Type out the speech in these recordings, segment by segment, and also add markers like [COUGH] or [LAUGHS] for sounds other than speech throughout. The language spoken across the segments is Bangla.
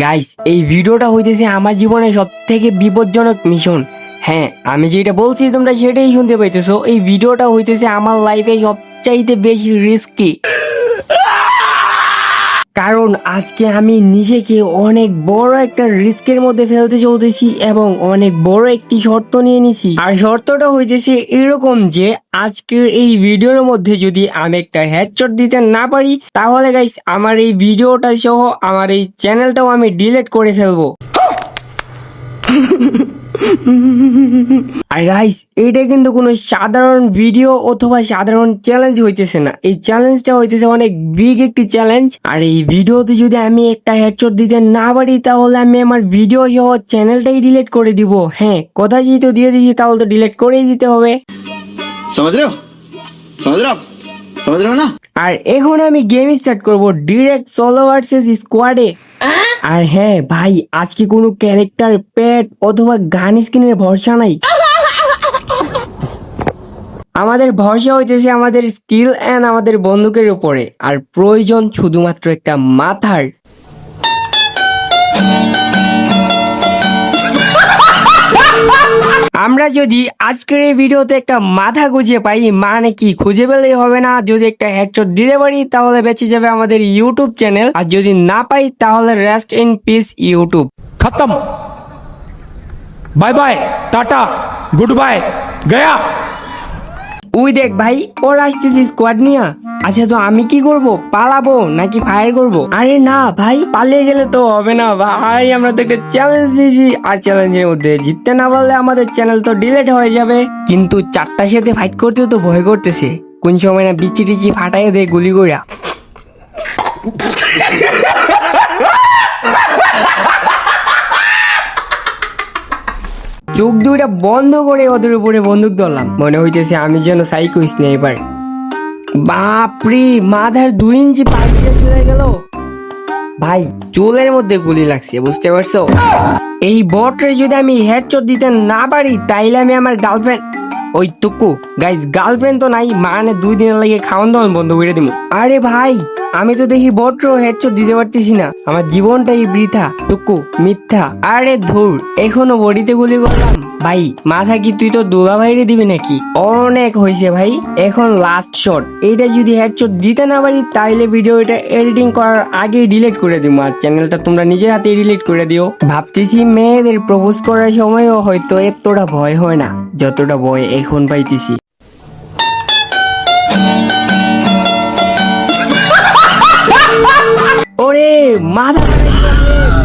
গাইস এই ভিডিওটা হইতেছে আমার জীবনে সব থেকে বিপজ্জনক মিশন হ্যাঁ আমি যেটা বলছি তোমরা সেটাই শুনতে পাইতেছো। এই ভিডিওটা হইতেছে আমার লাইফে সবচাইতে বেশি রিস্কি কারণ আজকে আমি নিজেকে অনেক বড় একটা রিস্কের মধ্যে ফেলতে চলতেছি এবং অনেক বড় একটি শর্ত নিয়ে নিছি। আর শর্তটা হইতেছে এরকম যে, আজকের এই ভিডিওর মধ্যে যদি আমি একটা হেডশট দিতে না পারি, তাহলে গাইস আমার এই ভিডিওটা সহ আমার এই চ্যানেলটাও আমি ডিলিট করে ফেলব। [LAUGHS] আর গাইস এটা কিন্তু কোনো সাধারণ ভিডিও অথবা সাধারণ চ্যালেঞ্জ হইতেছে না। এই চ্যালেঞ্জটা হইতেছে অনেক বিগ একটি চ্যালেঞ্জ আর এই ভিডিওতে যদি আমি একটা হেডশট দিতে না পারি তাহলে আমি আমার ভিডিও সহ চ্যানেলটাই ডিলিট করে দিব। হ্যাঁ কথা যেহেতু দিয়ে দিয়েছি তাহলে তো ডিলিট করেই দিতে হবে। সমাজ সমাজ না। আর এখন আমি গেম স্টার্ট করব ডিরেক্ট সোলো ভার্সেস স্কোয়াডে আর হ্যাঁ ভাই, আজকে কোনো ক্যারেক্টার প্যাট অথবা গান স্ক্রিনের ভরসা নাই। আমাদের ভরসা হইতেছে আমাদের স্কিল অ্যান্ড আমাদের বন্দুকের উপরে। আর প্রয়োজন শুধুমাত্র একটা মাথার আমরা যদি আজকের এই ভিডিওতে একটা মাথা গুঁজে পাই মানে কি খুঁজে পেলেই হবে না? যদি একটা হেডশট দিতে পারি তাহলে বেঁচে যাবে আমাদের ইউটিউব চ্যানেল আর যদি না পাই তাহলে রেস্ট ইন পিস ইউটিউব খতম। Bye bye tata good bye Gaya. উই দেখ ভাই ওর আসতেছি স্কোয়াড নিয়ে। আচ্ছা তো আমি কি করব? পালাবো নাকি ফায়ার করব? আরে না, ভাই, পালিয়ে গেলে তো হবে না, ভাই। আমরা তো একটা চ্যালেঞ্জ দিয়েছি। আর চ্যালেঞ্জের মধ্যে জিততে না পারলে আমাদের চ্যানেল তো ডিলেট হয়ে যাবে। কিন্তু চারটার সাথে ফাইট করতে তো ভয় করতেছে। কোন সময় না বিচি টিচি ফাটাই দেয় গুলি কইরা। চোখ দুইটা বন্ধ করে ওদের উপরে বন্দুক ধরলাম। মনে হইতেছে আমি যেন সাইকো স্নাইপার। বাপরে, মাথার দুই ইঞ্চি পাশ দিয়ে চলে গেল। ভাই, চুলের মধ্যে গুলি লাগছে, বুঝতে পারছ? এই বটরে যদি আমি হেডশট দিতে না পারি, তাইলে আমি আমার গার্লফ্রেন্ড ওই টুকু গাইজ গার্লফ্রেন্ড তো নাই মানে দুই দিনের লাগে খাওয়ান দাওয়ান বন্ধ করে দিব আরে ভাই, আমি তো দেখি বট্র হেডশট দিতে পারতেছি না। আমার জীবনটাই বৃথা, টুকু, মিথ্যা। আরে ধুর, এখনও বডিতে গুলি করলাম। ভাই, মাথা কি তুই তো দুলা বাইরে দিবি নাকি? অনেক হয়েছে ভাই, এখন লাস্ট শট এইটা যদি হেডশট দিতে না পারি, তাইলে ভিডিও এটা এডিটিং করার আগে ডিলিট করে দিব আর চ্যানেলটা তোমরা নিজের হাতে ডিলিট করে দিও। ভাবতেছি মেয়েদের প্রপোজ করার সময়ও হয়তো এতটা ভয় হয় না। যতটা ভয় এখন পাইতেছি। ওরে মাথা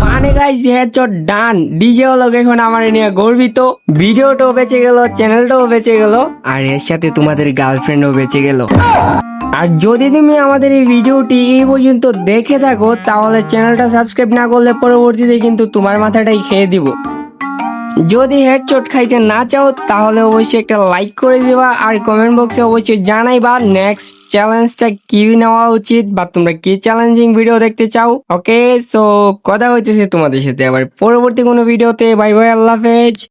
মানে গর্বিত। ভিডিওটাও বেঁচে গেল চ্যানেলটাও বেঁচে গেল, আর এর সাথে তোমাদের বেঁচে গেল। আর যদি তুমি আমাদের এই ভিডিওটি পর্যন্ত দেখে থাকো, তাহলে চ্যানেলটা সাবস্ক্রাইব না করলে পরবর্তীতে কিন্তু তোমার মাথাটাই খেয়ে দিব। যদি হেডশট খাইতে না চাও, তাহলে অবশ্যই একটা লাইক করে দিবা আর কমেন্ট বক্সে অবশ্যই জানাইবা। নেক্সট চ্যালেঞ্জটা কি নেওয়া উচিত বা তোমরা কি চ্যালেঞ্জিং ভিডিও দেখতে চাও? ওকে সো কথা হইতেছে তোমাদের সাথে আবার পরবর্তী কোনো ভিডিওতে বাই বাই আল্লাহ হাফেজ।